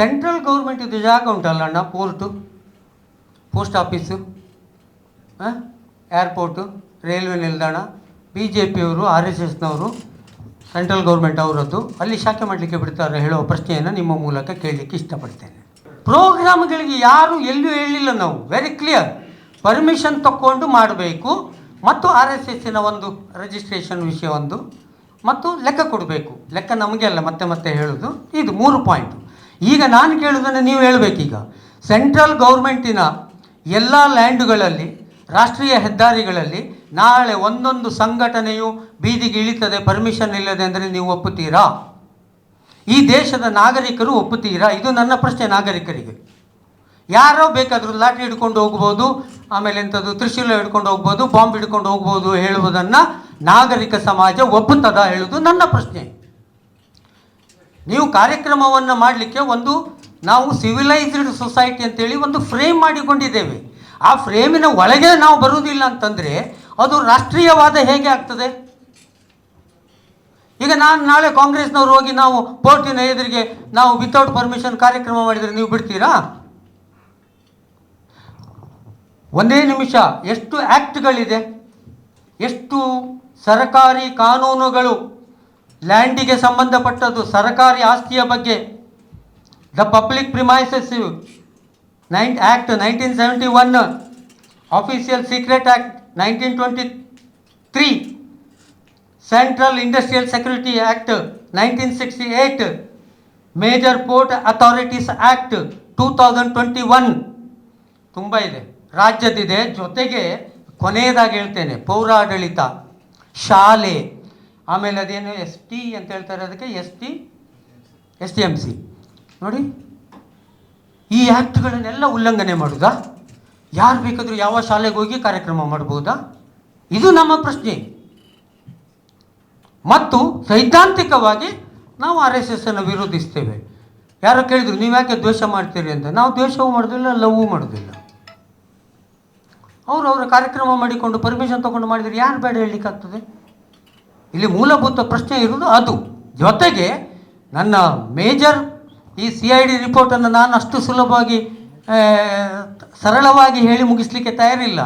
Central government ಇದು ಜಾಗ ಉಂಟಲ್ಲ ಅಣ್ಣ? Port? Post office? Airport? Railway ನಿಲ್ದಾಣ? ಬಿ ಜೆ ಪಿಯವರು ಆರ್ ಎಸ್ ಎಸ್ನವರು, ಸೆಂಟ್ರಲ್ ಗೌರ್ಮೆಂಟ್ ಅವರದ್ದು. ಅಲ್ಲಿ ಶಾಖೆ ಮಾಡಲಿಕ್ಕೆ ಬಿಡ್ತಾರೆ ಹೇಳೋ ಪ್ರಶ್ನೆಯನ್ನು ನಿಮ್ಮ ಮೂಲಕ ಕೇಳಲಿಕ್ಕೆ ಇಷ್ಟಪಡ್ತೇನೆ. ಪ್ರೋಗ್ರಾಮ್ಗಳಿಗೆ ಯಾರು ಎಲ್ಲೂ ಹೇಳಿಲ್ಲ ನಾವು. ವೆರಿ ಕ್ಲಿಯರ್ ಪರ್ಮಿಷನ್ ತಕ್ಕೊಂಡು ಮಾಡಬೇಕು. ಮತ್ತು ಆರ್ ಎಸ್ ಎಸ್ಸಿನ ಒಂದು ರಿಜಿಸ್ಟ್ರೇಷನ್ ವಿಷಯ ಒಂದು ಮತ್ತು ಲೆಕ್ಕ ಕೊಡಬೇಕು. ಲೆಕ್ಕ ನಮಗೆ ಅಲ್ಲ ಮತ್ತೆ ಮತ್ತೆ ಹೇಳೋದು. ಇದು ಮೂರು ಪಾಯಿಂಟ್ ಈಗ ನಾನು ಕೇಳೋದನ್ನು ನೀವು ಹೇಳಬೇಕೀಗ. ಸೆಂಟ್ರಲ್ ಗೌರ್ಮೆಂಟಿನ ಎಲ್ಲ ಲ್ಯಾಂಡುಗಳಲ್ಲಿ, ರಾಷ್ಟ್ರೀಯ ಹೆದ್ದಾರಿಗಳಲ್ಲಿ ನಾಳೆ ಒಂದೊಂದು ಸಂಘಟನೆಯು ಬೀದಿಗೆ ಇಳಿತದೆ ಪರ್ಮಿಷನ್ ಇಲ್ಲದೆ ಅಂದರೆ ನೀವು ಒಪ್ಪುತ್ತೀರಾ? ಈ ದೇಶದ ನಾಗರಿಕರು ಒಪ್ಪುತ್ತೀರಾ? ಇದು ನನ್ನ ಪ್ರಶ್ನೆ ನಾಗರಿಕರಿಗೆ. ಯಾರೋ ಬೇಕಾದರೂ ಲಾಠಿ ಹಿಡ್ಕೊಂಡು ಹೋಗ್ಬೋದು, ಆಮೇಲೆ ಎಂಥದ್ದು ತ್ರಿಶೂಲ ಹಿಡ್ಕೊಂಡು ಹೋಗ್ಬೋದು, ಬಾಂಬ್ ಹಿಡ್ಕೊಂಡು ಹೋಗ್ಬೋದು ಹೇಳುವುದನ್ನು ನಾಗರಿಕ ಸಮಾಜ ಒಪ್ಪುತ್ತದಾ ಹೇಳುವುದು ನನ್ನ ಪ್ರಶ್ನೆ. ನೀವು ಕಾರ್ಯಕ್ರಮವನ್ನು ಮಾಡಲಿಕ್ಕೆ ಒಂದು ನಾವು ಸಿವಿಲೈಸ್ಡ್ ಸೊಸೈಟಿ ಅಂತೇಳಿ ಒಂದು ಫ್ರೇಮ್ ಮಾಡಿಕೊಂಡಿದ್ದೇವೆ. ಆ ಫ್ರೇಮಿನ ಒಳಗೆ ನಾವು ಬರುವುದಿಲ್ಲ ಅಂತಂದರೆ ಅದು ರಾಷ್ಟ್ರೀಯವಾದ ಹೇಗೆ ಆಗ್ತದೆ? ಈಗ ನಾನು ನಾಳೆ ಕಾಂಗ್ರೆಸ್ನವ್ರು ಹೋಗಿ ನಾವು ಪೋರ್ಟಿನ ಎದುರಿಗೆ ನಾವು ವಿತೌಟ್ ಪರ್ಮಿಷನ್ ಕಾರ್ಯಕ್ರಮ ಮಾಡಿದರೆ ನೀವು ಬಿಡ್ತೀರಾ? ಒಂದೇ ನಿಮಿಷ, ಎಷ್ಟು ಆ್ಯಕ್ಟ್ಗಳಿದೆ ಎಷ್ಟು ಸರಕಾರಿ ಕಾನೂನುಗಳು ಲ್ಯಾಂಡಿಗೆ ಸಂಬಂಧಪಟ್ಟದ್ದು ಸರಕಾರಿ ಆಸ್ತಿಯ ಬಗ್ಗೆ the public premises nine act nineteen seventy one official secret act nineteen twenty three central industrial security act nineteen sixty eight major port authorities act two thousand twenty one ತುಂಬ ಇದೆ. ರಾಜ್ಯದಿದೆ ಜೊತೆಗೆ ಕೊನೆಯದಾಗಿ ಹೇಳ್ತೇನೆ. ಪೌರಾಡಳಿತ, ಶಾಲೆ ಆಮೇಲೆ ಅದೇನು ಎಸ್ ಟಿ ಅಂತ ಹೇಳ್ತಾರೆ ಅದಕ್ಕೆ S T S T M C. ನೋಡಿ, ಈ ಆ್ಯಕ್ಟ್ಗಳನ್ನೆಲ್ಲ ಉಲ್ಲಂಘನೆ ಮಾಡುವುದಾ ಯಾರು ಬೇಕಾದರೂ ಯಾವ ಶಾಲೆಗೆ ಹೋಗಿ ಕಾರ್ಯಕ್ರಮ ಮಾಡ್ಬೋದಾ? ಇದು ನಮ್ಮ ಪ್ರಶ್ನೆ. ಮತ್ತು ಸೈದ್ಧಾಂತಿಕವಾಗಿ ನಾವು ಆರ್ ಎಸ್ ಎಸ್ ಅನ್ನು ವಿರೋಧಿಸ್ತೇವೆ. ಯಾರೋ ಕೇಳಿದ್ರು, ನೀವು ಯಾಕೆ ದ್ವೇಷ ಮಾಡ್ತೀರಿ ಅಂತ? ನಾವು ದ್ವೇಷವೂ ಮಾಡೋದಿಲ್ಲ, ಲವ್ವೂ ಮಾಡೋದಿಲ್ಲ. ಅವರು ಅವರ ಕಾರ್ಯಕ್ರಮ ಮಾಡಿಕೊಂಡು ಪರ್ಮಿಷನ್ ತಗೊಂಡು ಮಾಡಿದರೆ ಯಾರು ಬೇಡ ಹೇಳಲಿಕ್ಕಾಗ್ತದೆ? ಇಲ್ಲಿ ಮೂಲಭೂತ ಪ್ರಶ್ನೆ ಇರುವುದು ಅದು. ಜೊತೆಗೆ ನನ್ನ ಮೇಜರ್ ಈ ಸಿ ಐ ಡಿ ರಿಪೋರ್ಟನ್ನು ನಾನು ಅಷ್ಟು ಸುಲಭವಾಗಿ ಸರಳವಾಗಿ ಹೇಳಿ ಮುಗಿಸ್ಲಿಕ್ಕೆ ತಯಾರಿಲ್ಲ.